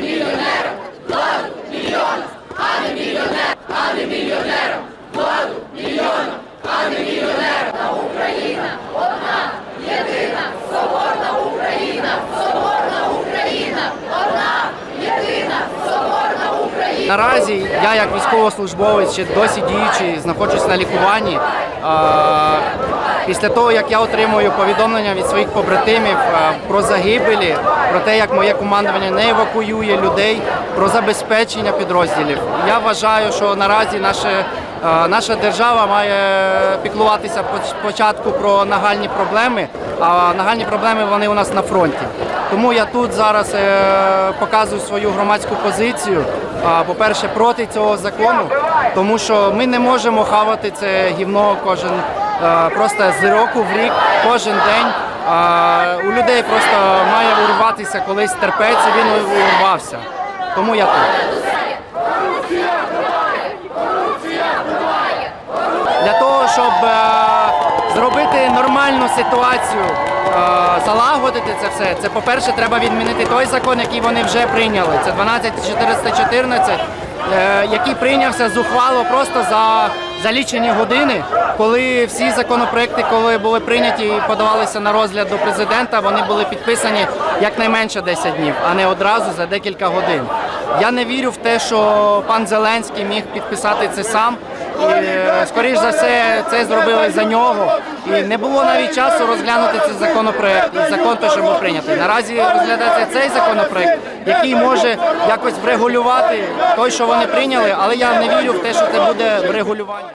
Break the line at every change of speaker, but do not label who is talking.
не мільйонером, владу мільйонам, а не мільйонер, а не мільйонером, владу мільйона, а не мільйонером. Україна, одна, єдина, соборна Україна, соборна Україна, одна, єдина, соборна Україна. Наразі я як військовослужбовець ще досі діючий, знаходжусь на лікуванні. Після того, як я отримую повідомлення від своїх побратимів про загибелі, про те, як моє командування не евакуює людей, про забезпечення підрозділів, я вважаю, що наразі наше, наша держава має піклуватися поч- спочатку про нагальні проблеми, а нагальні проблеми вони у нас на фронті. Тому я тут зараз е, показую свою громадську позицію. По-перше, проти цього закону, тому що ми не можемо хавати це гівно кожен е, просто з року в рік, кожен день. У людей просто має урватися колись терпець, і він урвався. Тому я тут. Для того, щоб е, зробити нормальну ситуацію, е, залагодити це все, це по-перше, треба відмінити той закон, який вони вже прийняли. Це 12414, е, який прийнявся зухвало просто за, за лічені години, коли всі законопроекти, коли були прийняті і подавалися на розгляд до президента, вони були підписані якнайменше 10 днів, а не одразу за декілька годин. Я не вірю в те, що пан Зеленський міг підписати це сам. І, е, скоріш за все, це зробили за нього. І не було навіть часу розглянути цей законопроект. І закон що був прийнятий. Наразі розглядається цей законопроект, який може якось врегулювати той, що вони прийняли, але я не вірю в те, що це буде врегулювання.